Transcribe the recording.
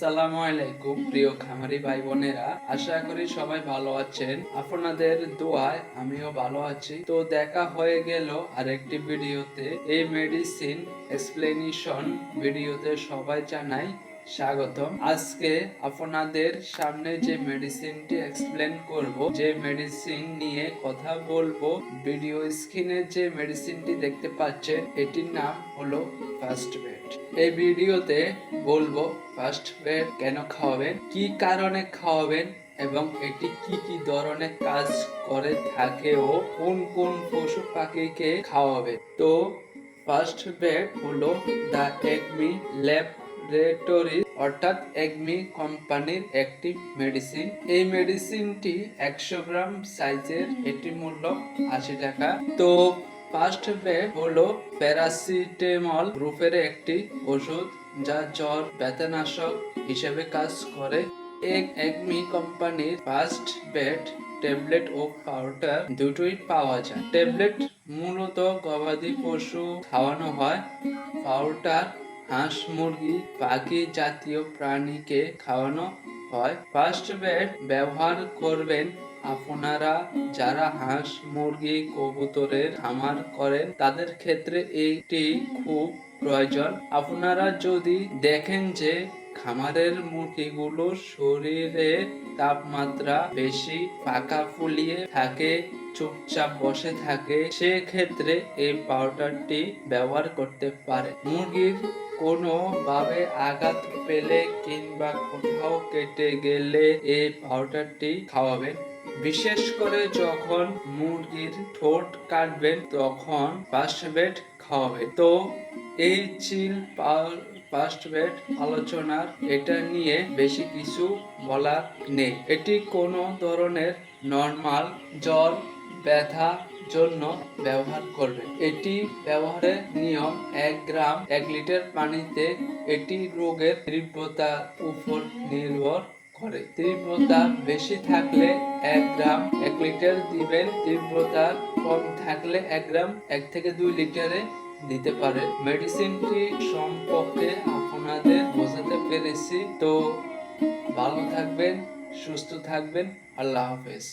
আসসালামু আলাইকুম, প্রিয় খামারি ভাই বোনেরা আশা করি সবাই ভালো আছেন। আপনাদের দোয়ায় আমিও ভালো আছি। তো দেখা হয়ে গেল আরেকটি ভিডিওতে। এই মেডিসিন এক্সপ্লেনেশন ভিডিওতে সবাই জানাই স্বাগতম। আজকে আপনাদের সামনে যে মেডিসিনটি এক্সপ্লেন করব, যে মেডিসিন নিয়ে কথা বলব ভিডিও স্ক্রিনে যে মেডিসিনটি দেখতে পাচ্ছেন, এটির নাম হলো ফার্স্ট বেড এই ভিডিওতে বলব ফার্স্ট বেড কেন খাওয়াবেন, কি কারণে খাওয়াবেন এবং এটি কি কি ধরনের কাজ করে থাকে ও কোন কোন পশু পাখিকে খাওয়াবে তো ফার্স্ট বেড হলো দ্য একমি ল্যাবরেটরি অর্থাৎ একমি কোম্পানির একটি মেডিসিন এই মেডিসিনটি একশো গ্রাম সাইজের এটি মূল্য, আশি টাকা। তো ফার্স্ট বেড হলো প্যারাসিটামল গ্রুপের একটি ওষুধ, যা জ্বর, ব্যথানাশক হিসেবে কাজ করে। এক একমি কোম্পানির ফার্স্ট বেড ট্যাবলেট ও পাউডার দুটোই পাওয়া যায়। ট্যাবলেট মূলত গবাদি পশু খাওয়ানো হয়। পাউডার হাঁস, মুরগি, পাখি জাতীয় প্রাণীকে খাওয়ানো হয়। ফার্স্ট বেড ব্যবহার করবেন আপনারা যারা হাঁস, মুরগি, কবুতরের খামার করেন, তাদের ক্ষেত্রে এটি খুব প্রয়োজন। আপনারা যদি দেখেন যে খামারের মুরগিগুলোর শরীরে তাপমাত্রা বেশি পাকা ফুলিয়ে থাকে চুপচাপ বসে থাকে, সেক্ষেত্রে এই পাউডারটি ব্যবহার করতে পারে। মুরগির কোনো ভাবে আঘাত পেলে কিংবা কোথাও কেটে গেলে এই পাউডারটি খাওয়াবেন। বিশেষ করে যখন মুরগির ঠোঁট কাটবেন, তখন ফার্স্ট বেড খাওয়াবে তো এই চিল ফার্স্ট বেড আলোচনার এটা নিয়ে বেশি কিছু বলার নেই। এটি কোনো ধরনের নর্মাল জ্বর ব্যথা জন্য ব্যবহার করবে। এটি ব্যবহারের নিয়ম এক গ্রাম এক লিটার পানিতে এটি রোগের তীব্রতার উপর নির্ভর করে। তীব্রতা বেশি থাকলে এক গ্রাম এক লিটার দিবেন। তীব্রতা কম থাকলে এক গ্রাম এক থেকে দুই লিটারে দিতে পারে। মেডিসিনটি সম্পর্কে আপনাদের বোঝাতে পেরেছি। তো ভালো থাকবেন, সুস্থ থাকবেন। আল্লাহ হাফেজ।